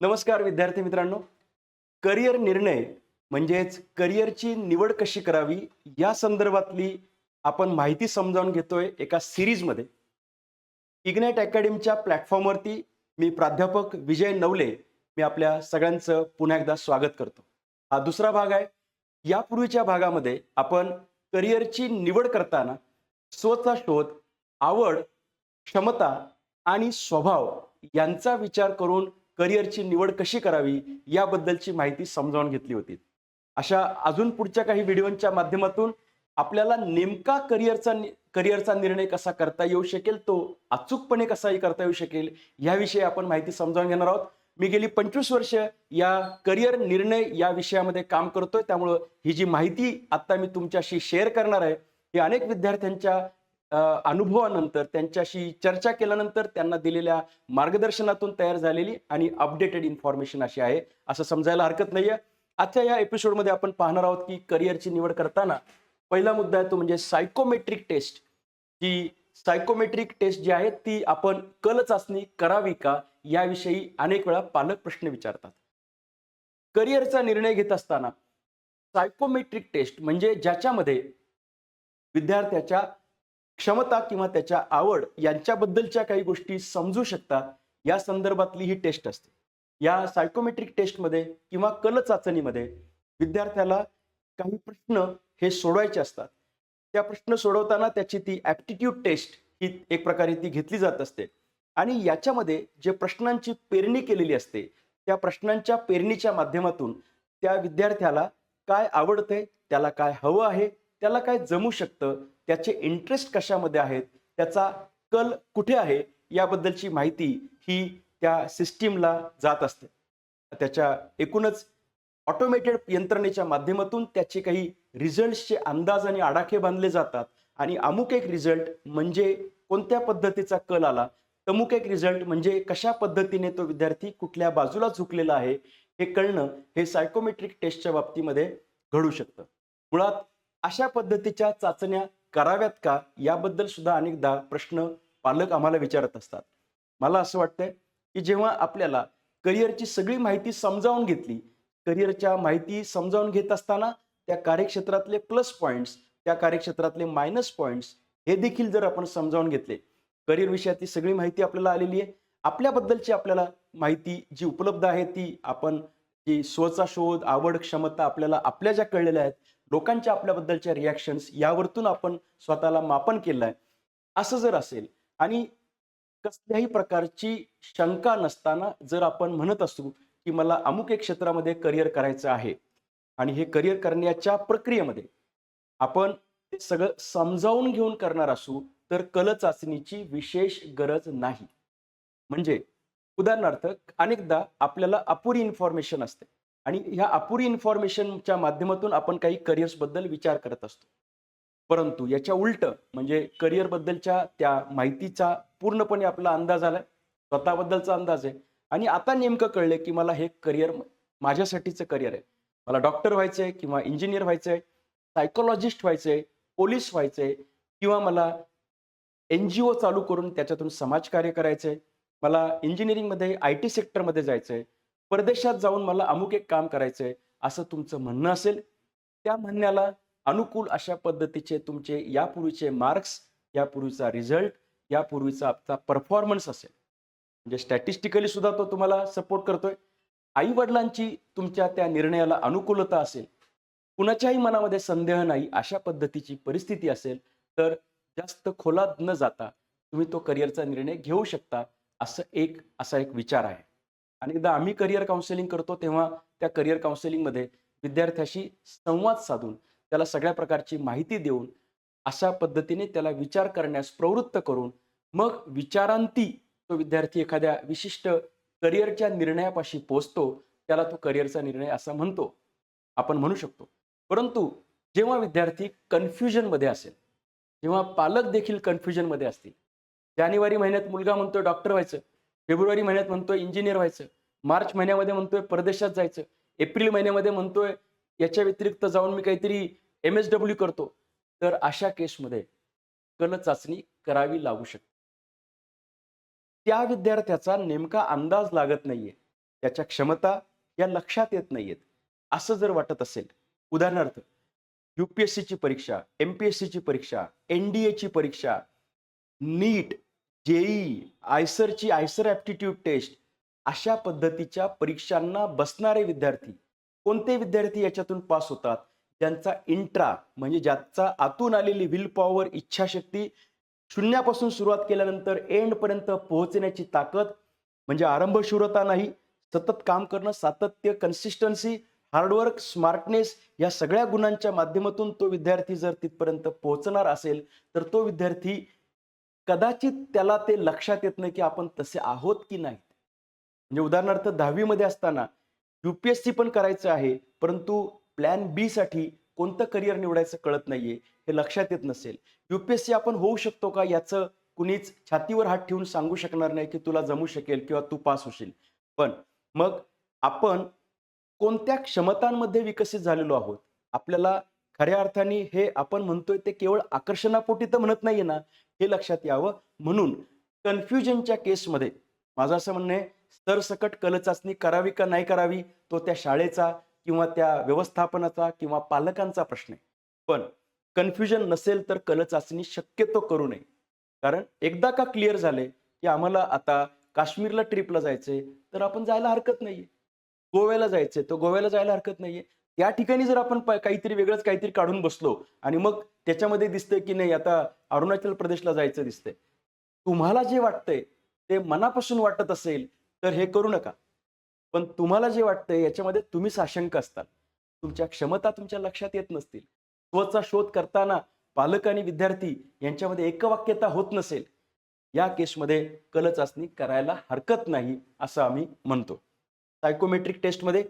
नमस्कार विद्यार्थी मित्रांनो. करिअर निर्णय म्हणजेच करिअरची निवड कशी करावी या संदर्भातली आपण माहिती समजावून घेतोय एका सिरीजमध्ये. इग्नाइट अकॅडमीच्या प्लॅटफॉर्मवरती मी प्राध्यापक विजय नवले मी आपल्या सगळ्यांचं पुन्हा एकदा स्वागत करतो. हा दुसरा भाग आहे. यापूर्वीच्या भागामध्ये आपण करिअरची निवड करताना स्वतःचा शोध आवड क्षमता आणि स्वभाव यांचा विचार करून करिअरची निवड कशी करावी याबद्दलची माहिती समजावून घेतली होती. अशा अजून पुढच्या काही व्हिडिओच्या माध्यमातून आपल्याला नेमका करिअरचा करिअरचा निर्णय कसा करता येऊ शकेल तो अचूकपणे कसाही करता येऊ शकेल याविषयी आपण माहिती समजावून घेणार आहोत. मी गेली पंचवीस वर्ष या करिअर निर्णय या विषयामध्ये काम करतोय त्यामुळं ही जी माहिती आता मी तुमच्याशी शेअर करणार आहे ही अनेक विद्यार्थ्यांच्या अनुभवानंतर त्यांच्याशी चर्चा केल्यानंतर त्यांना दिलेल्या मार्गदर्शनातून तयार झालेली आणि अपडेटेड इन्फॉर्मेशन अशी आहे असं समजायला हरकत नाहीये. आजच्या या एपिसोडमध्ये आपण पाहणार आहोत की करिअरची निवड करताना पहिला मुद्दा आहे तो म्हणजे सायकोमेट्रिक टेस्ट जी सायकोमेट्रिक टेस्ट जी आहे ती आपण कल चाचणी करावी का याविषयी अनेक वेळा पालक प्रश्न विचारतात. करिअरचा निर्णय घेत असताना सायकोमेट्रिक टेस्ट म्हणजे ज्याच्यामध्ये विद्यार्थ्याच्या क्षमता किंवा त्याच्या आवड यांच्याबद्दलच्या काही गोष्टी समजू शकतात या संदर्भातली ही टेस्ट असते. या सायकोमेट्रिक टेस्टमध्ये किंवा कल चाचणीमध्ये विद्यार्थ्याला काही प्रश्न हे सोडवायचे असतात. त्या प्रश्न सोडवताना त्याची ती ॲप्टिट्यूड टेस्ट ही एक प्रकारे ती घेतली जात असते. आणि याच्यामध्ये जे प्रश्नांची पेरणी केलेली असते त्या प्रश्नांच्या पेरणीच्या माध्यमातून त्या विद्यार्थ्याला काय आवडतंय त्याला काय हवं आहे त्याला काय जमू शकतं? त्याचे इंटरेस्ट कशामध्ये आहेत? त्याचा कल कुठे आहे? याबद्दलची माहिती ही त्या सिस्टीमला जात असते. त्याच्या एकूणच ऑटोमेटेड यंत्रणेच्या माध्यमातून त्याचे काही रिझल्ट्सचे अंदाज आणि आडाखे बांधले जातात. आणि अमुक एक रिझल्ट म्हणजे कोणत्या पद्धतीचा कल आला? तमुक एक रिझल्ट म्हणजे कशा पद्धतीने तो विद्यार्थी कुठल्या बाजूला झुकलेला आहे? हे कळणं हे सायकोमेट्रिक टेस्टच्या बाबतीमध्ये घडू शकतं. मुळात अशा पद्धतीच्या चाचण्या कराव्यात का? याबद्दल सुद्धा अनेकदा प्रश्न पालक आम्हाला विचारत असतात. मला असं वाटतंय की जेव्हा आपल्याला करिअरची सगळी माहिती समजावून घेतली करिअरच्या माहिती समजावून घेत असताना त्या कार्यक्षेत्रातले प्लस पॉईंट्स त्या कार्यक्षेत्रातले मायनस पॉईंट्स हे देखील जर आपण समजावून घेतले करिअर विषयातली सगळी माहिती आपल्याला आलेली आहे आपल्याबद्दलची आपल्याला माहिती जी उपलब्ध आहे ती आपण जी स्वचा शोध आवड क्षमता आपल्याला आपल्या ज्या कळलेल्या आहेत लोकांच्या आपल्याबद्दलच्या रिॲक्शन्स यावरतून आपण स्वतःला मापन केलं आहे असं जर असेल आणि कसल्याही प्रकारची शंका नसताना जर आपण म्हणत असू की मला अमुक एक क्षेत्रामध्ये करिअर करायचं आहे आणि हे करिअर करण्याच्या प्रक्रियेमध्ये आपण ते सगळं समजावून घेऊन करणार असू तर कल चाचणीची विशेष गरज नाही. म्हणजे उदाहरणार्थ अनेकदा आपल्याला अपुरी इन्फॉर्मेशन असते. आणि ह्या अपुरी इन्फॉर्मेशनच्या माध्यमातून आपण काही करिअर्सबद्दल विचार करत असतो. परंतु याच्या उलट म्हणजे करिअरबद्दलच्या त्या माहितीचा पूर्णपणे आपला अंदाज आलाय. स्वतःबद्दलचा अंदाज आहे. आणि आता नेमकं कळलं की मला हे करिअर माझ्यासाठीचं करिअर आहे. मला डॉक्टर व्हायचंय किंवा इंजिनियर व्हायचंय सायकोलॉजिस्ट व्हायचंय पोलीस व्हायचंय किंवा मला एन जी ओ चालू करून त्याच्यातून समाजकार्य करायचंय मला इंजिनिअरिंगमध्ये आय टी सेक्टरमध्ये जायचंय परदेशात जाऊन मला अमुक एक काम करायचंय असं तुमचं म्हणणं असेल त्या म्हणण्याला अनुकूल अशा पद्धतीचे तुमचे यापूर्वीचे मार्क्स यापूर्वीचा रिझल्ट यापूर्वीचा आपला परफॉर्मन्स असेल. म्हणजे स्टॅटिस्टिकली सुद्धा तो तुम्हाला सपोर्ट करतोय. आई वडिलांची तुमच्या त्या निर्णयाला अनुकूलता असेल कुणाच्याही मनामध्ये संदेह नाही अशा पद्धतीची परिस्थिती असेल तर जास्त खोलात न जाता तुम्ही तो करिअरचा निर्णय घेऊ शकता असं एक असा एक विचार आहे. अनेकदा आम्ही करिअर काउन्सिलिंग करतो तेव्हा त्या करिअर काउन्सिलिंगमध्ये विद्यार्थ्याशी संवाद साधून त्याला सगळ्या प्रकारची माहिती देऊन अशा पद्धतीने त्याला विचार करण्यास प्रवृत्त करून मग विचारांती तो विद्यार्थी एखाद्या विशिष्ट करिअरच्या निर्णयापाशी पोचतो त्याला तो करिअरचा निर्णय असा म्हणतो आपण म्हणू शकतो. परंतु जेव्हा विद्यार्थी कन्फ्युजनमध्ये असेल जेव्हा पालक देखील कन्फ्युजनमध्ये असतील जानेवारी महिन्यात मुलगा म्हणतो डॉक्टर व्हायचं फेब्रुवारी महिन्यात म्हणतोय इंजिनियर व्हायचं. मार्च महिन्यामध्ये म्हणतोय परदेशात जायचं. एप्रिल महिन्यामध्ये म्हणतोय याच्या व्यतिरिक्त जाऊन मी काहीतरी एम एस डब्ल्यू करतो. तर अशा केसमध्ये कल चाचणी करावी लागू शकते. त्या विद्यार्थ्याचा नेमका अंदाज लागत नाहीये. त्याच्या क्षमता या लक्षात येत नाहीयेत. असं जर वाटत असेल उदाहरणार्थ युपीएससीची परीक्षा एमपीएससीची परीक्षा एनडीएची परीक्षा नीट जेई आयसरची आयसर ॲप्टिट्यूड टेस्ट अशा पद्धतीच्या परीक्षांना बसणारे विद्यार्थी कोणते विद्यार्थी याच्यातून पास होतात? ज्यांचा इंट्रा म्हणजे ज्याचा आतून आलेली विल पॉवर इच्छाशक्ती शून्यापासून सुरुवात केल्यानंतर एंड पर्यंत पोहोचण्याची ताकद म्हणजे आरंभशूरता नाही सतत काम करणं सातत्य कन्सिस्टन्सी हार्डवर्क स्मार्टनेस या सगळ्या गुणांच्या माध्यमातून तो विद्यार्थी जर तिथपर्यंत पोहोचणार असेल तर तो विद्यार्थी कदाचित त्याला ते लक्षात येत नाही की आपण तसे आहोत की नाहीत. म्हणजे उदाहरणार्थ दहावीमध्ये असताना युपीएससी पण करायचं आहे परंतु प्लॅन बी साठी कोणतं करिअर निवडायचं कळत नाहीये हे लक्षात येत नसेल. युपीएससी आपण होऊ शकतो का याचं कुणीच छातीवर हात ठेवून सांगू शकणार नाही की तुला जमू शकेल किंवा तू पास होशील. पण मग आपण कोणत्या क्षमतांमध्ये विकसित झालेलो आहोत? आपल्याला खऱ्या अर्थाने हे आपण म्हणतोय ते केवळ आकर्षणापोटी तर म्हणत नाहीये ना हे लक्षात यावं. म्हणून कन्फ्युजनच्या केसमध्ये माझं असं म्हणणं आहे सरसकट कलचाचणी करावी का नाही करावी तो त्या शाळेचा किंवा त्या व्यवस्थापनाचा किंवा पालकांचा प्रश्न आहे. पण कन्फ्युजन नसेल तर कलचाचणी शक्यतो करू नये. कारण एकदा का क्लिअर झाले की आम्हाला आता काश्मीरला ट्रिपला जायचंय तर आपण जायला हरकत नाहीये. गोव्याला जायचंय तर गोव्याला जायला हरकत नाहीये. या ठिकाणी जर आपण काहीतरी वेगळंच काहीतरी काढून बसलो आणि मग त्याच्यामध्ये दिसतंय की नाही आता अरुणाचल प्रदेशला जायचं दिसतंय. तुम्हाला जे वाटतंय ते मनापासून वाटत असेल तर हे करू नका. पण तुम्हाला जे वाटतंय याच्यामध्ये तुम्ही साशंक असताल तुमच्या क्षमता तुमच्या लक्षात येत नसतील. स्वतःचा शोध करताना पालक आणि विद्यार्थी यांच्यामध्ये एकवाक्यता होत नसेल या केसमध्ये कल चाचणी करायला हरकत नाही असं आम्ही म्हणतो. सायकोमेट्रिक टेस्टमध्ये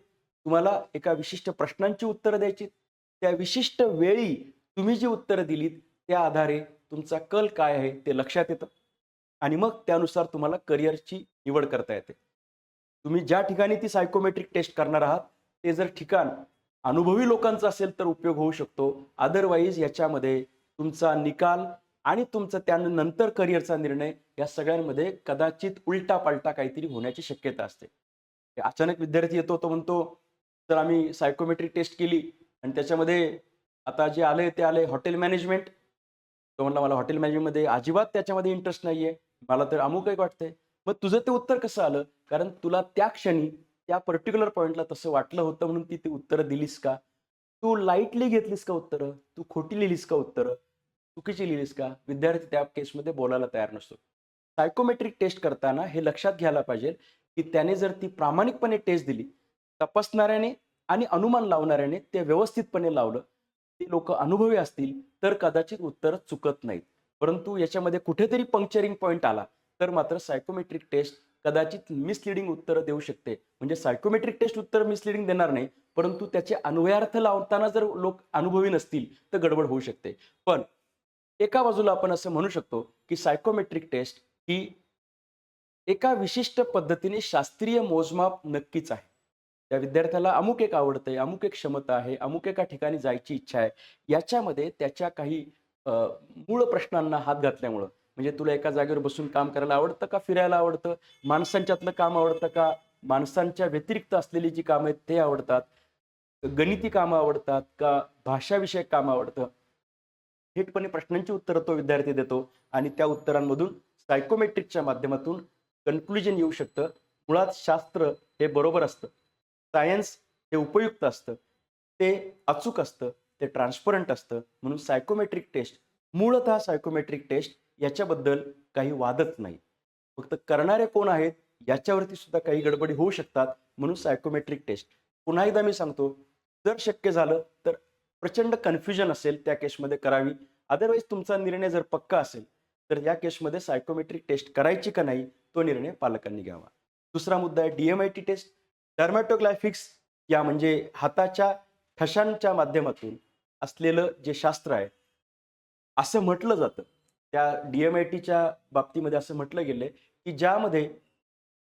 तुम्हाला एका विशिष्ट प्रश्नांची उत्तरं द्यायची. त्या विशिष्ट वेळी तुम्ही जी उत्तरं दिलीत त्या आधारे तुमचा कल काय आहे ते लक्षात येतं. आणि मग त्यानुसार तुम्हाला करिअरची निवड करता येते. तुम्ही ज्या ठिकाणी ती सायकोमेट्रिक टेस्ट करणार आहात ते जर ठिकाण अनुभवी लोकांचं असेल तर उपयोग होऊ शकतो. अदरवाईज याच्यामध्ये तुमचा निकाल आणि तुमचा त्यानंतर करिअरचा निर्णय या सगळ्यांमध्ये कदाचित उलटा पालटा काहीतरी होण्याची शक्यता असते. अचानक विद्यार्थी येतो तो म्हणतो तर आम्ही सायकोमेट्रिक टेस्ट केली आणि त्याच्यामध्ये आता जे आले ते आले हॉटेल मॅनेजमेंट तो म्हणला मला हॉटेल मॅनेजमेंटमध्ये अजिबात त्याच्यामध्ये इंटरेस्ट नाहीये. मला तर अमुक एक वाटतंय. मग तुझं ते उत्तर कसं आलं? कारण तुला त्या क्षणी त्या पर्टिक्युलर पॉईंटला तसं वाटलं होतं म्हणून ती ती उत्तरं दिलीस का? तू लाईटली घेतलीस का उत्तरं? तू खोटी लिहिलीस का उत्तरं? चुकीची लिहिलीस का? विद्यार्थी त्या केसमध्ये बोलायला तयार नसतो. सायकोमेट्रिक टेस्ट करताना हे लक्षात घ्यायला पाहिजे की त्याने जर ती प्रामाणिकपणे टेस्ट दिली तपासणाऱ्याने आणि अनुमान लावणाऱ्याने ते व्यवस्थितपणे लावलं. ते लोक अनुभवी असतील तर कदाचित उत्तर चुकत नाहीत. परंतु याच्यामध्ये कुठेतरी पंक्चरिंग पॉईंट आला तर मात्र सायकोमेट्रिक टेस्ट कदाचित मिसलिडिंग उत्तरं देऊ शकते. म्हणजे सायकोमेट्रिक टेस्ट उत्तर मिसलिडिंग देणार नाही परंतु त्याचे अन्वयार्थ लावताना जर लोक अनुभवी नसतील तर गडबड होऊ शकते. पण एका बाजूला आपण असं म्हणू शकतो की सायकोमेट्रिक टेस्ट ही एका विशिष्ट पद्धतीने शास्त्रीय मोजमाप नक्कीच आहे. त्या विद्यार्थ्याला अमुक एक आवडतंय अमुक एक क्षमता आहे अमुक एका ठिकाणी जायची इच्छा आहे याच्यामध्ये त्याच्या काही मूळ प्रश्नांना हात घातल्यामुळं. म्हणजे तुला एका जागेवर बसून काम करायला आवडतं का फिरायला आवडतं? माणसांच्यातलं काम आवडतं का? माणसांच्या व्यतिरिक्त असलेली जी कामं आहेत ते आवडतात? गणिती कामं आवडतात का भाषाविषयक काम आवडतं? थेटपणे प्रश्नांची उत्तरं तो विद्यार्थी देतो आणि त्या उत्तरांमधून सायकोमेट्रिकच्या माध्यमातून कन्क्लुजन येऊ शकतं. मुळात शास्त्र हे बरोबर असतं. सायन्स हे उपयुक्त असतं. ते अचूक असतं. ते ट्रान्सपरंट असतं. म्हणून सायकोमेट्रिक टेस्ट मूळतः सायकोमेट्रिक टेस्ट याच्याबद्दल काही वादच नाही. फक्त करणारे कोण आहेत याच्यावरती सुद्धा काही गडबडी होऊ शकतात. म्हणून सायकोमेट्रिक टेस्ट पुन्हा एकदा मी सांगतो जर शक्य झालं तर प्रचंड कन्फ्युजन असेल त्या केसमध्ये करावी. अदरवाईज तुमचा निर्णय जर पक्का असेल तर या केसमध्ये सायकोमेट्रिक टेस्ट करायची का नाही तो निर्णय पालकांनी घ्यावा. दुसरा मुद्दा आहे डीएमआयटी टेस्ट डर्मॅटोग्लायफिक्स या म्हणजे हाताच्या ठशांच्या माध्यमातून असलेलं जे शास्त्र आहे असं म्हटलं जातं. त्या डी एम आय टीच्या बाबतीमध्ये असं म्हटलं गेलंय की ज्यामध्ये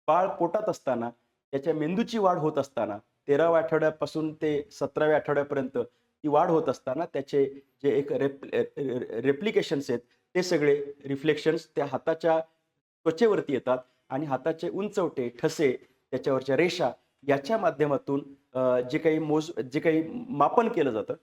बाळ पोटात असताना त्याच्या मेंदूची वाढ होत असताना तेराव्या आठवड्यापासून ते सतराव्या आठवड्यापर्यंत ती वाढ होत असताना त्याचे जे एक रेप रेप्लिकेशन्स आहेत ते सगळे रिफ्लेक्शन्स त्या हाताच्या त्वचेवरती येतात आणि हाताचे उंचवटे ठसे त्याच्यावरच्या रेषा याच्या माध्यमातून जे काही मोज जे काही मापन केलं जातं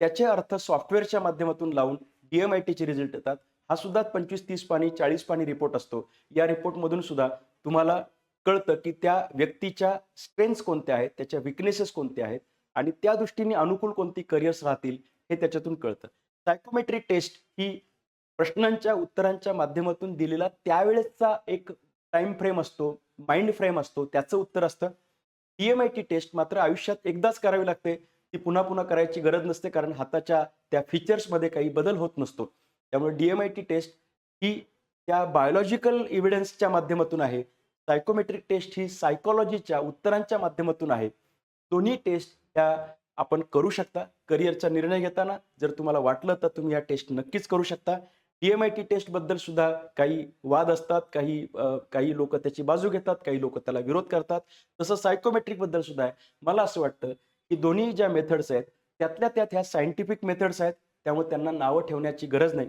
त्याचे अर्थ सॉफ्टवेअरच्या माध्यमातून लावून डी एम आय टीचे रिझल्ट येतात. हा सुद्धा पंचवीस तीस पाणी चाळीस पाणी रिपोर्ट असतो. या रिपोर्टमधून सुद्धा तुम्हाला कळतं की त्या व्यक्तीच्या स्ट्रेंथ्स कोणत्या आहेत त्याच्या विकनेसेस कोणत्या आहेत आणि त्या दृष्टीने अनुकूल कोणती करिअर्स राहतील हे त्याच्यातून कळतं. सायकोमेट्री टेस्ट ही प्रश्नांच्या उत्तरांच्या माध्यमातून दिलेला त्यावेळेसचा एक टाइम फ्रेम असतो माइंड फ्रेम असतो त्याचं उत्तर असतं. टी टेस्ट मात्र आयुष्यात एकदाच करावी लागते. ती पुन्हा पुन्हा करायची गरज नसते कारण हाताच्या त्या फीचर्समध्ये काही बदल होत नसतो. त्यामुळे डीएमआयटी टी टेस्ट ही त्या बायोलॉजिकल इव्हिडन्सच्या माध्यमातून आहे. सायकोमेट्रिक टेस्ट ही सायकोलॉजीच्या उत्तरांच्या माध्यमातून आहे. दोन्ही टेस्ट त्या आपण करू शकता. करिअरचा निर्णय घेताना जर तुम्हाला वाटलं तर तुम्ही या टेस्ट नक्कीच करू शकता. डी एम आय टी टेस्टबद्दल सुद्धा काही वाद असतात काही काही लोक त्याची बाजू घेतात काही लोक त्याला विरोध करतात. तसं सायकोमेट्रिकबद्दल सुद्धा आहे. मला असं वाटतं की दोन्ही ज्या मेथड्स आहेत त्यातल्या त्यात ह्या सायंटिफिक मेथड्स आहेत त्यामुळे त्यांना नावं ठेवण्याची गरज नाही.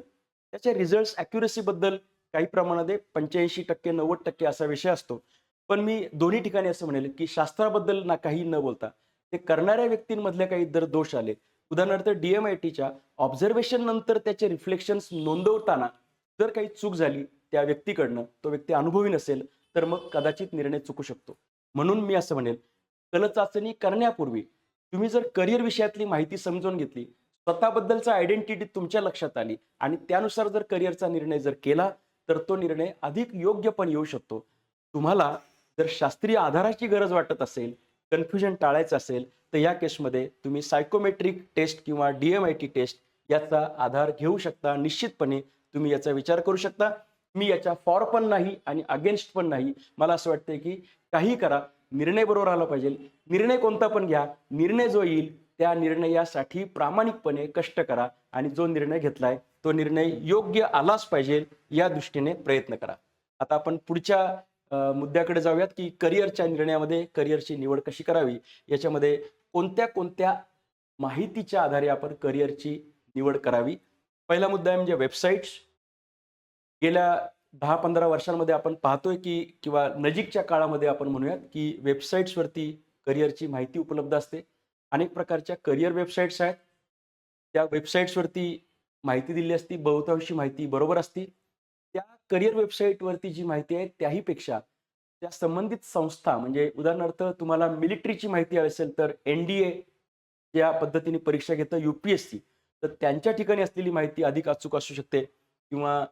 त्याच्या रिझल्ट ॲक्युरेसीबद्दल काही प्रमाणात पंच्याऐंशी टक्के नव्वद टक्के असा विषय असतो. पण मी दोन्ही ठिकाणी असं म्हणेल की शास्त्राबद्दल ना काही न बोलता ते करणाऱ्या व्यक्तींमधले काही जर दोष आले उदाहरणार्थ डीएमआयटीच्या ऑब्झर्वेशन नंतर त्याचे रिफ्लेक्शन्स नोंदवताना जर काही चूक झाली त्या व्यक्तीकडनं तो व्यक्ती अनुभवी नसेल तर मग कदाचित निर्णय चुकू शकतो. म्हणून मी असं म्हणेल कलचाचणी करण्यापूर्वी तुम्ही जर करिअर विषयातली माहिती समजून घेतली स्वतःबद्दलचा आयडेंटिटी तुमच्या लक्षात आली आणि त्यानुसार जर करिअरचा निर्णय जर केला तर तो निर्णय अधिक योग्य पण येऊ शकतो. तुम्हाला जर शास्त्रीय आधाराची गरज वाटत असेल कन्फ्युजन टाळायचं असेल तर या केसमध्ये तुम्ही सायकोमेट्रिक टेस्ट किंवा D M I T test याचा आधार घेऊ शकता. निश्चितपणे तुम्ही याचा विचार करू शकता. मी याच्या फॉर पण नाही आणि अगेन्स्ट पण नाही. मला असं वाटतंय की काही करा. निर्णय बरोबर आला पाहिजे. निर्णय कोणता पण घ्या. निर्णय जो येईल त्या निर्णयासाठी प्रामाणिकपणे कष्ट करा आणि जो निर्णय घेतलाय तो निर्णय योग्य आलाच पाहिजे या दृष्टीने प्रयत्न करा. आता आपण पुढच्या मुद्द्याकडे जाऊयात की करिअरच्या निर्णयामध्ये करिअरची निवड कशी करावी? याच्यामध्ये कोणत्या कोणत्या माहितीच्या आधारे आपण करिअरची निवड करावी? पहिला मुद्दा आहे म्हणजे वेबसाईट्स गेल्या दहा पंधरा वर्षांमध्ये आपण पाहतोय की किंवा नजीकच्या काळामध्ये आपण म्हणूयात की वेबसाईट्सवरती करिअरची माहिती उपलब्ध असते. अनेक प्रकारच्या करिअर वेबसाईट्स आहेत. त्या वेबसाईट्सवरती माहिती दिली असती बहुतांशी माहिती बरोबर असती. करिअर वेबसाईटवरती जी माहिती आहे त्याहीपेक्षा त्या संबंधित संस्था म्हणजे उदाहरणार्थ तुम्हाला मिलिटरीची माहिती हवी असेल तर एन डी ए ज्या पद्धतीने परीक्षा घेतं यू पी एस सी. तर त्यांच्या ठिकाणी असलेली माहिती अधिक अचूक असू शकते. किंवा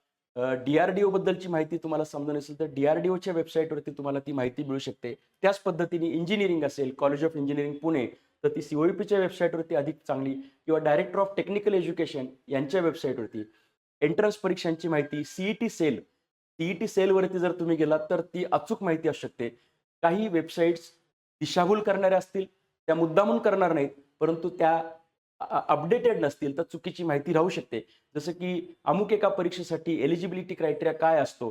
डी आर डी बद्दलची माहिती तुम्हाला समजून असेल तर डी आर डी ओच्या वेबसाईटवरती तुम्हाला ती माहिती मिळू शकते. त्याच पद्धतीने इंजिनिअरिंग असेल कॉलेज ऑफ इंजिनिअरिंग पुणे तर ती सीओईपीच्या वेबसाईटवरती अधिक चांगली किंवा डायरेक्टर ऑफ टेक्निकल एज्युकेशन यांच्या वेबसाईटवरती. एंट्रन्स परीक्षांची माहिती सीईटी सेल सीईटी सेलवरती जर तुम्ही गेलात तर ती अचूक माहिती असू शकते. काही वेबसाईट्स दिशाभूल करणाऱ्या असतील त्या मुद्दामून करणार नाहीत परंतु त्या अपडेटेड नसतील तर चुकीची माहिती राहू शकते. जसं की अमुक एका परीक्षेसाठी एलिजिबिलिटी क्रायटेरिया काय असतो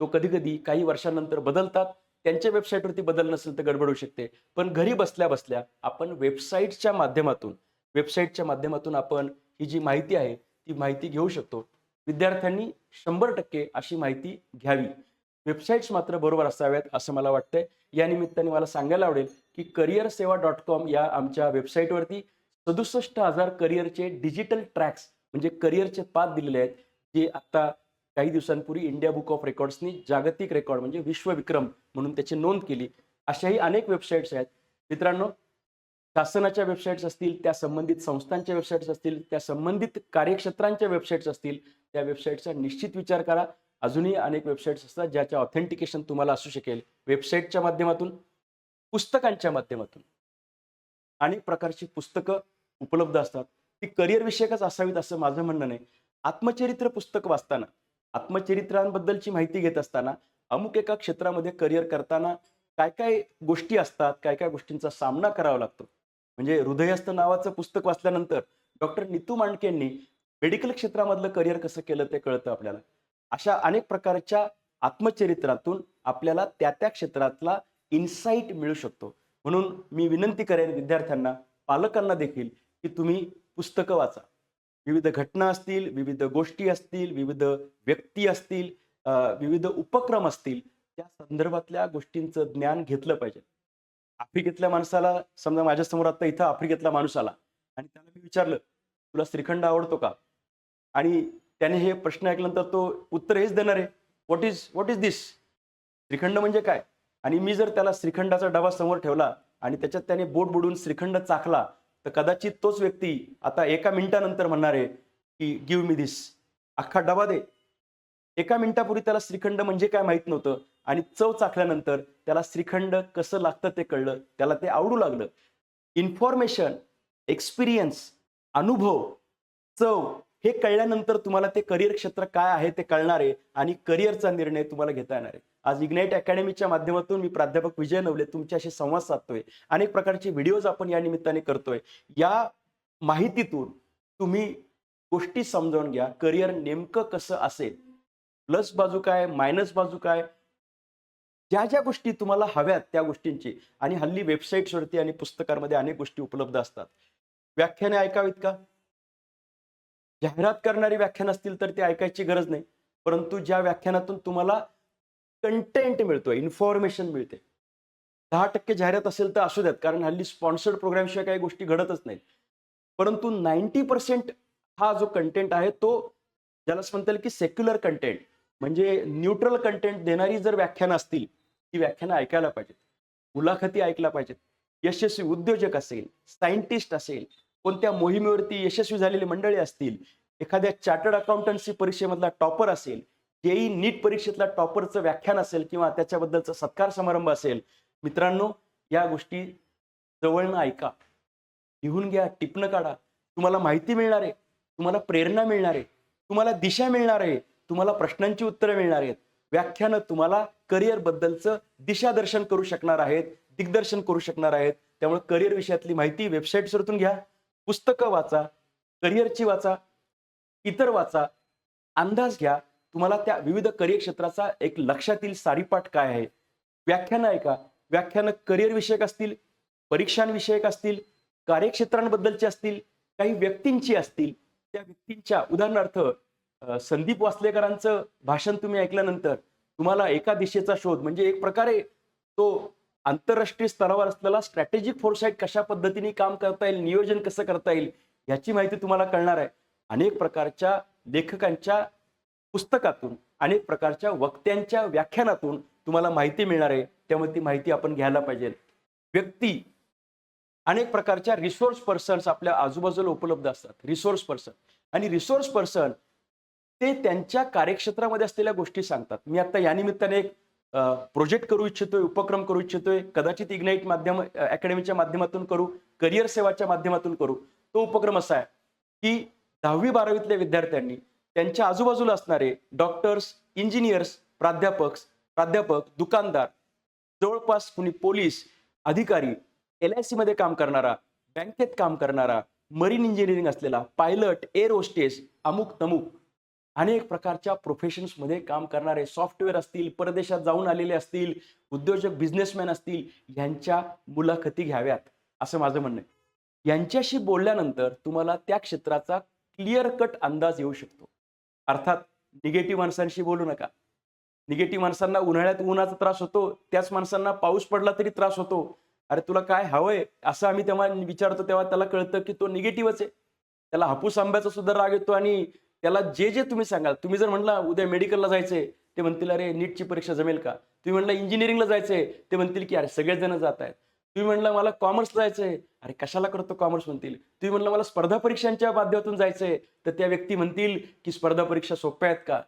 तो कधी कधी काही वर्षांनंतर बदलतात. त्यांच्या वेबसाईटवरती बदल नसेल तर गडबड होऊ शकते. पण घरी बसल्या बसल्या आपण वेबसाईटच्या माध्यमातून वेबसाईटच्या माध्यमातून आपण ही जी माहिती आहे ती माहिती घेऊ शकतो. विद्यार्थ्यांनी शंभर टक्के अशी माहिती घ्यावी. वेबसाईट्स मात्र बरोबर असाव्यात असं मला वाटतंय. या निमित्ताने मला सांगायला आवडेल की करिअर सेवा डॉट कॉम या आमच्या वेबसाईटवरती सदुसष्ट हजार करिअरचे डिजिटल ट्रॅक्स म्हणजे करिअरचे पाच दिलेले आहेत जे आता काही दिवसांपूर्वी इंडिया बुक ऑफ रेकॉर्ड्सनी जागतिक रेकॉर्ड म्हणजे विश्वविक्रम म्हणून त्याची नोंद केली. अशाही अनेक वेबसाईट्स आहेत. मित्रांनो शासनाच्या वेबसाईट्स असतील त्या संबंधित संस्थांच्या वेबसाईट्स असतील त्या संबंधित कार्यक्षेत्रांच्या वेबसाईट्स असतील त्या वेबसाईटचा निश्चित विचार करा. अजूनही अनेक वेबसाईट्स असतात ज्याच्या ऑथेंटिकेशन तुम्हाला असू शकेल. वेबसाईटच्या माध्यमातून पुस्तकांच्या माध्यमातून. अनेक प्रकारची पुस्तकं उपलब्ध असतात. ती करिअर विषयकच असावीत असं माझं म्हणणं नाही. आत्मचरित्र पुस्तक वाचताना आत्मचरित्रांबद्दलची माहिती घेत असताना अमुक एका क्षेत्रामध्ये करिअर करताना काय काय गोष्टी असतात काय काय गोष्टींचा सामना करावा लागतो. म्हणजे हृदयस्थ नावाचं पुस्तक वाचल्यानंतर डॉक्टर नितू मांडके यांनी मेडिकल क्षेत्रामधलं करिअर कसं केलं ते कळतं आपल्याला. अशा अनेक प्रकारच्या आत्मचरित्रातून आपल्याला त्या त्या क्षेत्रातला इन्साईट मिळू शकतो. म्हणून मी विनंती करेन विद्यार्थ्यांना पालकांना देखील की तुम्ही पुस्तकं वाचा. विविध घटना असतील विविध गोष्टी असतील विविध व्यक्ती असतील विविध उपक्रम असतील त्या संदर्भातल्या गोष्टींचं ज्ञान घेतलं पाहिजे. आफ्रिकेतल्या माणसाला समजा माझ्यासमोर आता इथं आफ्रिकेतला माणूस आला आणि त्याला मी विचारलं तुला श्रीखंड आवडतो का? आणि त्याने हे प्रश्न ऐकल्यानंतर तो उत्तर हेच देणार आहे what is what is this shrikhand म्हणजे काय? आणि मी जर त्याला श्रीखंडाचा डबा समोर ठेवला आणि त्याच्यात त्याने बोट बुडून श्रीखंड चाखला तर कदाचित तोच व्यक्ती आता एका मिनिटानंतर म्हणणार आहे की गिव्ह मी दिस अख्खा डबा दे. एका मिनिटापूर्वी त्याला श्रीखंड म्हणजे काय माहीत नव्हतं आणि चव चाखल्यानंतर त्याला श्रीखंड कसं लागतं ते कळलं त्याला ते आवडू लागलं. इन्फॉर्मेशन एक्सपिरियन्स अनुभव चव हे कळल्यानंतर तुम्हाला ते करिअर क्षेत्र काय आहे ते कळणार आहे आणि करिअरचा निर्णय तुम्हाला घेता येणार आहे. आज इग्नाईट अकॅडमीच्या माध्यमातून मी प्राध्यापक विजय नवले तुमच्याशी संवाद साधतोय. अनेक प्रकारचे व्हिडिओज आपण या निमित्ताने करतोय. या माहितीतून तुम्ही गोष्टी समजावून घ्या. करिअर नेमकं कसं असेल प्लस बाजू काय मायनस बाजू काय? ज्या ज्या गोष्टी तुम्हाला हव्यात त्या गोष्टींची. आणि हल्ली वेबसाईट्सवरती आणि पुस्तकांमध्ये अनेक गोष्टी उपलब्ध असतात. व्याख्याने ऐकावीत का? जाहिरात करणारी व्याख्यान असतील तर ते ऐकायची गरज नाही. परंतु ज्या व्याख्यानातून तुम्हाला कंटेंट मिळतोय इन्फॉर्मेशन मिळते. दहा टक्के जाहिरात असेल तर असू द्यात कारण हल्ली स्पॉन्सर्ड प्रोग्रामशिवाय काही गोष्टी घडतच नाहीत. परंतु नाईन्टी पर्सेंट हा जो कंटेंट आहे तो ज्याला म्हणता येईल की सेक्युलर कंटेंट म्हणजे न्यूट्रल कंटेंट देणारी जर व्याख्यानं असतील ती व्याख्यानं ऐकायला पाहिजेत. मुलाखती ऐकल्या पाहिजेत. यशस्वी उद्योजक असेल सायंटिस्ट असेल कोणत्या मोहिमेवरती यशस्वी झालेली मंडळी असतील एखाद्या चार्टर्ड अकाउंटन्सी परीक्षेमधला टॉपर असेल जेई नीट परीक्षेतला टॉपरचं व्याख्यान असेल किंवा त्याच्याबद्दलचा सत्कार समारंभ असेल मित्रांनो या गोष्टी जवळनं ऐका. लिहून घ्या टिपणं काढा. तुम्हाला माहिती मिळणार आहे. तुम्हाला प्रेरणा मिळणार आहे. तुम्हाला दिशा मिळणार आहे. तुम्हाला प्रश्नांची उत्तरं मिळणार आहेत. व्याख्यानं तुम्हाला करिअरबद्दलचं दिशादर्शन करू शकणार आहेत दिग्दर्शन करू शकणार आहेत. त्यामुळे करिअर विषयातली माहिती वेबसाईट्सवरतून घ्या पुस्तकं वाचा करिअरची वाचा इतर वाचा अंदाज घ्या. तुम्हाला त्या विविध करिअर क्षेत्राचा एक लक्षात येईल सारीपाठ काय आहे. व्याख्यानं ऐका. व्याख्यानं करिअर विषयक असतील परीक्षांविषयक असतील कार्यक्षेत्रांबद्दलची असतील काही व्यक्तींची असतील. त्या व्यक्तींच्या उदाहरणार्थ संदीप वासलेकरांचं भाषण तुम्ही ऐकल्यानंतर तुम्हाला एका दिशेचा शोध म्हणजे एक प्रकारे तो आंतरराष्ट्रीय स्तरावर असलेला स्ट्रॅटेजिक फोरसाईट कशा पद्धतीने काम करता येईल नियोजन कसं करता येईल याची माहिती तुम्हाला कळणार आहे. अनेक प्रकारच्या लेखकांच्या पुस्तकातून अनेक प्रकारच्या वक्त्यांच्या व्याख्यानातून तुम्हाला माहिती मिळणार आहे. त्यामुळे ती माहिती आपण घ्यायला पाहिजे. व्यक्ती अनेक प्रकारच्या रिसोर्स पर्सन्स आपल्या आजूबाजूला उपलब्ध असतात. रिसोर्स पर्सन आणि रिसोर्स पर्सन ते त्यांच्या कार्यक्षेत्रामध्ये असलेल्या गोष्टी सांगतात. मी आता या निमित्ताने एक प्रोजेक्ट करू इच्छितोय उपक्रम करू इच्छितोय कदाचित इग्नाईट माध्यम अकॅडमीच्या माध्यमातून करू करिअर सेवाच्या माध्यमातून करू. तो उपक्रम असा आहे की दहावी बारावीतल्या विद्यार्थ्यांनी त्यांच्या आजूबाजूला असणारे डॉक्टर्स इंजिनियर्स प्राध्यापक प्राध्यापक दुकानदार जवळपास कुणी पोलीस अधिकारी एल आय सी मध्ये काम करणारा बँकेत काम करणारा मरीन इंजिनिअरिंग असलेला पायलट एअर होस्टेस अमुक तमुक अनेक प्रकारच्या प्रोफेशन्समध्ये काम करणारे सॉफ्टवेअर असतील परदेशात जाऊन आलेले असतील उद्योजक बिझनेसमॅन असतील यांच्या मुलाखती घ्याव्यात असं माझं म्हणणं आहे. यांच्याशी बोलल्यानंतर तुम्हाला त्या क्षेत्राचा क्लिअर कट अंदाज येऊ शकतो. अर्थात निगेटिव्ह माणसांशी बोलू नका. निगेटिव्ह माणसांना उन्हाळ्यात उन्हाचा त्रास होतो त्याच माणसांना पाऊस पडला तरी त्रास होतो. अरे तुला काय हवंय? असं आम्ही तेव्हा विचारतो तेव्हा त्याला कळतं की तो निगेटिव्हच आहे. त्याला हापूस आंब्याचा सुद्धा राग येतो आणि त्याला जे जे तुम्ही सांगाल तुम्ही जर म्हणला उद्या मेडिकलला जायचंय ते म्हणतील अरे नीटची परीक्षा जमेल का? तुम्ही म्हणला इंजिनिअरिंगला जायचंय ते म्हणतील की अरे सगळेच जण जात आहेत. तुम्ही म्हणला मला कॉमर्सला जायचंय. अरे कशाला करतो कॉमर्स म्हणतील. तुम्ही म्हणलं मला स्पर्धा परीक्षांच्या माध्यमातून जायचंय. तर त्या व्यक्ती म्हणतील की स्पर्धा परीक्षा सोप्या आहेत का?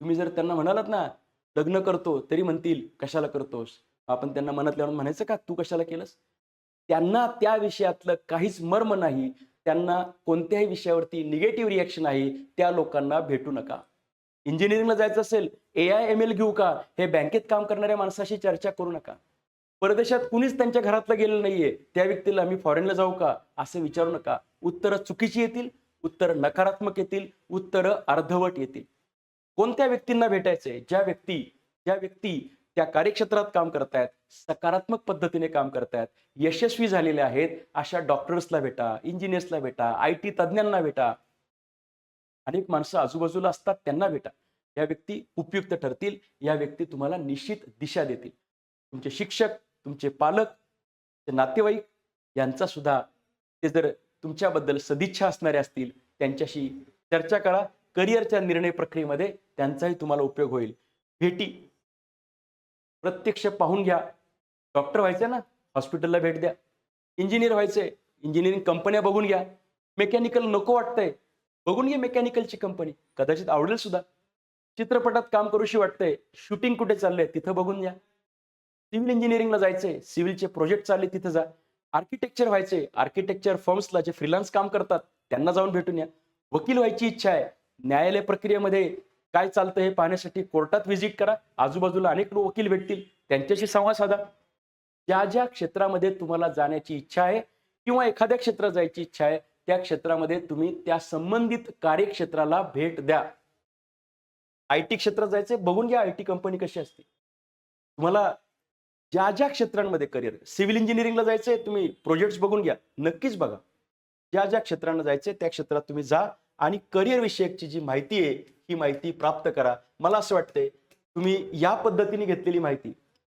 तुम्ही जर त्यांना म्हणालात ना लग्न करतो तरी म्हणतील कशाला करतोस? आपण त्यांना मनात लावून म्हणायचं का तू कशाला केलंस? त्यांना त्या विषयातलं काहीच मर्म नाही. त्यांना कोणत्याही विषयावरती निगेटिव्ह रिॲक्शन आहे त्या लोकांना भेटू नका. इंजिनिअरिंगला जायचं असेल ए आय एम एल घेऊ का? हे बँकेत काम करणाऱ्या माणसाशी चर्चा करू नका. परदेशात कुणीच त्यांच्या घरातलं गेलेलं नाहीये त्या व्यक्तीला आम्ही फॉरेनला जाऊ का? असं विचारू नका. उत्तरं चुकीची येतील उत्तरं नकारात्मक येतील उत्तरं अर्धवट येतील. कोणत्या व्यक्तींना भेटायचंय? ज्या व्यक्ती ज्या व्यक्ती त्या कार्यक्षेत्रात काम करतायत सकारात्मक पद्धतीने काम करतायत यशस्वी झालेले आहेत अशा डॉक्टर्सला भेटा इंजिनियर्सला भेटा आय टी तज्ज्ञांना भेटा. अनेक माणसं आजूबाजूला असतात त्यांना भेटा. या व्यक्ती उपयुक्त ठरतील या व्यक्ती तुम्हाला निश्चित दिशा देतील. तुमचे शिक्षक तुमचे पालक नातेवाईक यांचा सुद्धा ते जर तुमच्याबद्दल सदिच्छा असणारे असतील त्यांच्याशी चर्चा करा. करिअरच्या निर्णय प्रक्रियेमध्ये त्यांचाही तुम्हाला उपयोग होईल. भेटी प्रत्यक्ष पाहून घ्या. डॉक्टर व्हायचं ना? हॉस्पिटलला भेट द्या. इंजिनियर व्हायचंय इंजिनिअरिंग कंपन्या बघून घ्या. मेकॅनिकल नको वाटतंय. बघून घ्या मेकॅनिकलची कंपनी. कदाचित आवडेल सुद्धा. चित्रपटात काम करूशी वाटतंय. शूटिंग कुठे चाललंय तिथं बघून घ्या. सिव्हिल इंजिनिअरिंगला जायचंय. सिव्हिलचे प्रोजेक्ट चालले तिथं जा. आर्किटेक्चर व्हायचे. आर्किटेक्चर फर्म्सला जे फ्रीलान्स काम करतात त्यांना जाऊन भेटून या. वकील व्हायची इच्छा आहे. न्यायालय प्रक्रियेमध्ये काय चालतं हे पाहण्यासाठी कोर्टात व्हिजिट करा. आजूबाजूला अनेक वकील भेटतील. त्यांच्याशी संवाद साधा. ज्या ज्या क्षेत्रामध्ये तुम्हाला जाण्याची इच्छा आहे किंवा एखाद्या क्षेत्रात जायची इच्छा आहे त्या क्षेत्रामध्ये तुम्ही त्या संबंधित कार्यक्षेत्राला भेट द्या. आय टी क्षेत्रात जायचंय बघून घ्या आय टी कंपनी कशी असते. तुम्हाला ज्या ज्या क्षेत्रांमध्ये करिअर सिव्हिल इंजिनिअरिंगला जायचंय तुम्ही प्रोजेक्ट्स बघून घ्या. नक्कीच बघा. ज्या ज्या क्षेत्रांना जायचंय त्या क्षेत्रात तुम्ही जा. आणि करिअर विषयकची जी माहिती आहे ही माहिती प्राप्त करा. मला असं वाटतंय तुम्ही या पद्धतीने घेतलेली माहिती.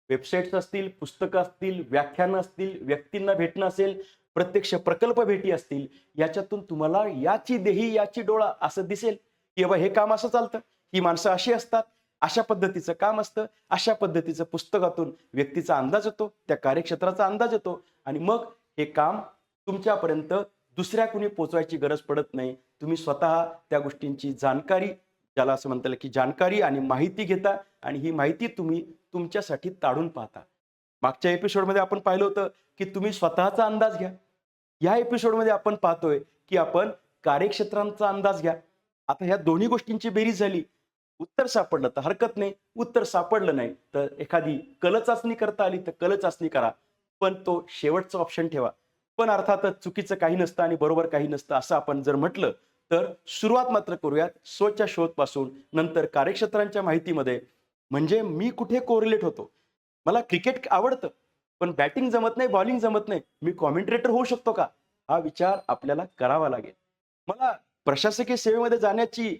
वेबसाईट्स असतील पुस्तकं असतील व्याख्यानं असतील व्यक्तींना भेटणं असेल प्रत्यक्ष प्रकल्प भेटी असतील याच्यातून तुम्हाला याची देही याची डोळा असं दिसेल की बाबा हे काम असं चालतं. ही माणसं अशी असतात. अशा पद्धतीचं काम असतं. अशा पद्धतीचं पुस्तकातून व्यक्तीचा अंदाज येतो त्या कार्यक्षेत्राचा अंदाज येतो आणि मग हे काम तुमच्यापर्यंत दुसऱ्या कुणी पोचवायची गरज पडत नाही. तुम्ही स्वतः त्या गोष्टींची जाणकारी ज्याला असं म्हणता येईल की जानकारी आणि माहिती घेता आणि ही माहिती तुम्ही तुमच्यासाठी ताडून पाहता. मागच्या एपिसोडमध्ये आपण पाहिलं होतं की तुम्ही स्वतःचा अंदाज घ्या. या एपिसोडमध्ये आपण पाहतोय की आपण कार्यक्षेत्रांचा अंदाज घ्या. आता ह्या दोन्ही गोष्टींची बेरीज झाली. उत्तर सापडलं तर हरकत नाही. उत्तर सापडलं नाही तर एखादी कल चाचणी करता आली तर कल चाचणी करा. पण तो शेवटचा ऑप्शन ठेवा. पण अर्थातच चुकीचं काही नसतं आणि बरोबर काही नसतं असं आपण जर म्हटलं तर सुरुवात मात्र करूयात स्वच्छ शोधपासून नंतर कार्यक्षेत्रांच्या माहितीमध्ये. म्हणजे मी कुठे कोरिलेट होतो? मला क्रिकेट आवडतं पण बॅटिंग जमत नाही बॉलिंग जमत नाही. मी कॉमेंट्रेटर होऊ शकतो का? हा विचार आपल्याला करावा लागेल. मला प्रशासकीय सेवेमध्ये जाण्याची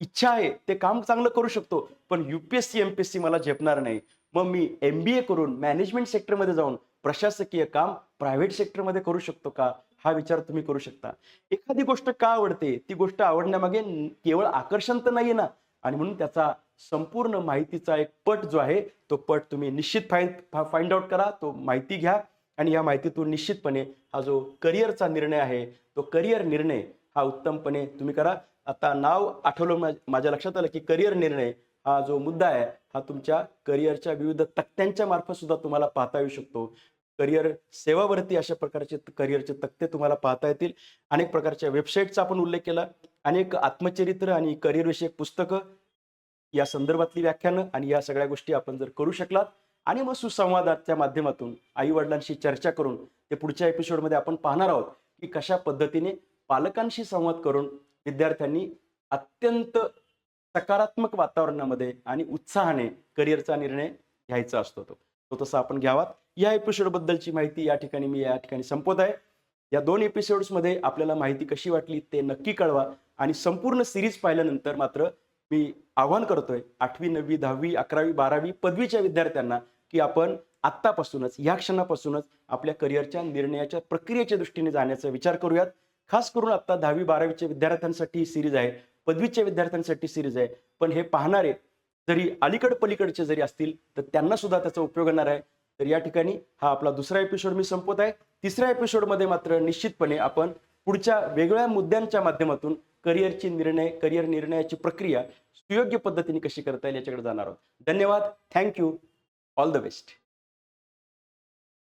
इच्छा आहे ते काम चांगलं करू शकतो पण युपीएससी एमपीएससी मला झेपणार नाही. मग मी एम बी ए करून मॅनेजमेंट सेक्टरमध्ये जाऊन प्रशासकीय काम प्रायव्हेट सेक्टरमध्ये करू शकतो का? हा विचार तुम्ही करू शकता. एखादी गोष्ट का आवडते? ती गोष्ट आवडण्यामागे केवळ आकर्षण तर नाहीये ना? आणि म्हणून त्याचा संपूर्ण माहितीचा एक पट जो आहे तो पट तुम्ही निश्चित फाईन फाइंड आउट करा तो माहिती घ्या आणि या माहितीतून निश्चितपणे हा जो करिअरचा निर्णय आहे तो करिअर निर्णय हा उत्तमपणे तुम्ही करा. आता नाव आठवलं माझ्या लक्षात आलं की करिअर निर्णय हा जो मुद्दा आहे हा तुमच्या करिअरच्या विविध तक्त्यांच्या मार्फत सुद्धा तुम्हाला पाहता येऊ शकतो. करिअर सेवावरती अशा प्रकारचे करिअरचे तक्ते तुम्हाला पाहता येतील. अनेक प्रकारच्या वेबसाईटचा आपण उल्लेख केला. अनेक आत्मचरित्र आणि करिअर विषयक पुस्तकं या संदर्भातली व्याख्यानं आणि या सगळ्या गोष्टी आपण जर करू शकलात आणि मग सुसंवादाच्या माध्यमातून आई वडिलांशी चर्चा करून ते पुढच्या एपिसोडमध्ये आपण पाहणार आहोत की कशा पद्धतीने पालकांशी संवाद करून विद्यार्थ्यांनी अत्यंत सकारात्मक वातावरणामध्ये आणि उत्साहाने करिअरचा निर्णय घ्यायचा असतो तो. तो तसा आपण घ्यावा या एपिसोडबद्दलची माहिती या ठिकाणी मी या ठिकाणी संपवत आहे. या दोन एपिसोड्समध्ये आपल्याला माहिती कशी वाटली ते नक्की कळवा आणि संपूर्ण सिरीज पाहिल्यानंतर मात्र मी आव्हान करतोय आठवी नववी दहावी अकरावी बारावी पदवीच्या विद्यार्थ्यांना की आपण आत्तापासूनच या क्षणापासूनच आपल्या करिअरच्या निर्णयाच्या प्रक्रियेच्या दृष्टीने जाण्याचा विचार करूयात. खास करून आता दहावी बारावीच्या विद्यार्थ्यांसाठी ही सिरीज आहे पदवीच्या विद्यार्थ्यांसाठी सिरीज आहे. पण हे पाहणारे जरी अलीकड पलीकडचे जरी असतील तर त्यांना सुद्धा त्याचा उपयोग होणार आहे. तर या ठिकाणी हा आपला दुसरा एपिसोड मी संपवत आहे. तिसऱ्या एपिसोडमध्ये मात्र निश्चितपणे आपण पुढच्या वेगळ्या मुद्द्यांच्या माध्यमातून करिअरची निर्णय करिअर निर्णयाची प्रक्रिया सुयोग्य पद्धतीने कशी करता येईल याच्याकडे जाणार आहोत. धन्यवाद. Thank you all the best